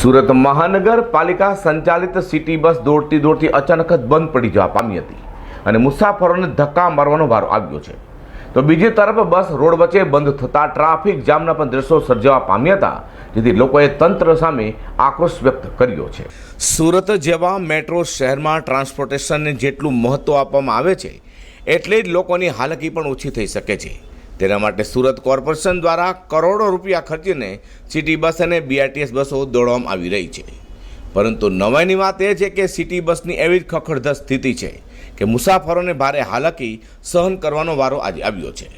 સુરત મહાનગરપાલિકા સંચાલિત city bus દોડતી દોડતી અચાનક જ બંધ પડી જવા પામી હતી અને મુસાફરોને ધક્કા મારવાનો વારો આવ્યો છે. તો બીજી તરફ બસ રોડ વચ્ચે બંધ થતાં ટ્રાફિક જામના પણ દ્રશ્યો સર્જાવા પામ્યા હતા, જેથી લોકોએ તંત્ર સામે આક્રોશ વ્યક્ત કર્યો છે. સુરત જેવા મેટ્રો શહેરમાં ટ્રાન્સપોર્ટેશનને જેટલું મહત્ત્વ આપવામાં આવે છે, એટલે જ લોકોની હાલકી પણ ઓછી થઈ શકે છે. તેના માટે સુરત કોર્પોરેશન દ્વારા કરોડો રૂપિયા ખર્ચીને સિટી બસ અને બીઆરટીએસ બસો દોડવામાં આવી રહી છે. પરંતુ નવાઈની વાત એ છે કે સિટી બસની એવી જ ખખડધજ સ્થિતિ છે કે મુસાફરોને ભારે હાલાકી સહન કરવાનો વારો આજે આવ્યો છે.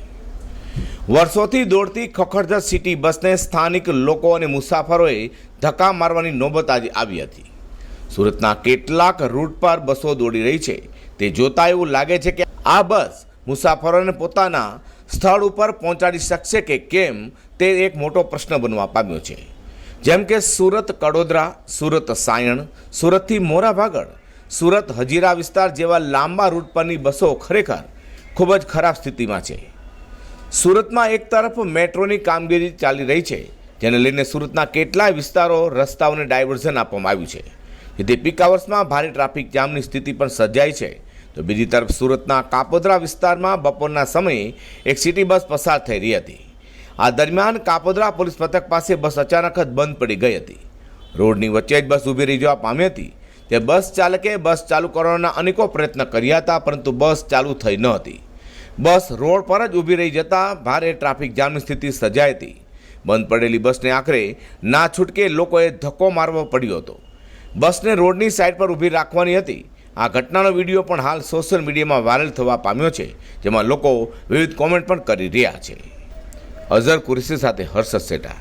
વર્ષોથી દોડતી ખખડધજ સિટી બસને સ્થાનિક લોકો અને મુસાફરોએ ધક્કા મારવાની નોબત આજે આવી હતી. સુરતના કેટલાક રૂટ પર બસો દોડી રહી છે. તે જોતા એવું લાગે છે કે આ બસ મુસાફરોને પોતાના સ્થળ ઉપર પહોંચાડી શકશે કે કેમ તે એક મોટો પ્રશ્ન બનવા પામ્યો છે. જેમ કે સુરત કડોદરા, સુરત સાયણ, સુરતથી મોરા ભાગળ સુરત હજીરા વિસ્તાર જેવા લાંબા રૂટ પરની બસો ખરેખર ખૂબ જ ખરાબ સ્થિતિમાં છે. સુરતમાં એક તરફ મેટ્રોની કામગીરી ચાલી રહી છે, જેને લઈને સુરતના કેટલાય વિસ્તારો રસ્તાઓને ડાયવર્ઝન આપવામાં આવ્યું છે. જેથી પીક આવર્સમાં ભારે ટ્રાફિક જામની સ્થિતિ પણ સર્જાઈ છે. તો બીજી તરફ સુરતના કાપોદરા વિસ્તારમાં બપોરના સમયે એક સિટી બસ પસાર થઈ રહી હતી. આ દરમિયાન કાપોદરા પોલીસ મથક પાસે બસ અચાનક જ બંધ પડી ગઈ હતી. રોડની વચ્ચે જ બસ ઊભી રહી જવા પામી હતી. તે બસ ચાલકે બસ ચાલુ કરવાના અનેકો પ્રયત્ન કર્યા હતા, પરંતુ બસ ચાલુ થઈ ન હતી. બસ રોડ પર જ ઊભી રહી જતાં ભારે ટ્રાફિક જામની સ્થિતિ સર્જાઈ હતી. બંધ પડેલી બસને આખરે ના છૂટકે લોકોએ ધક્કો મારવો પડ્યો હતો. બસને રોડની સાઈડ પર ઊભી રાખવાની હતી. આ ઘટનાનો વીડિયો પણ હાલ સોશિયલ મીડિયામાં વાયરલ થવા પામ્યો છે, જેમાં લોકો વિવિધ કોમેન્ટ પણ કરી રહ્યા છે. અઝર કુરેશી સાથે હર્ષદ સેટા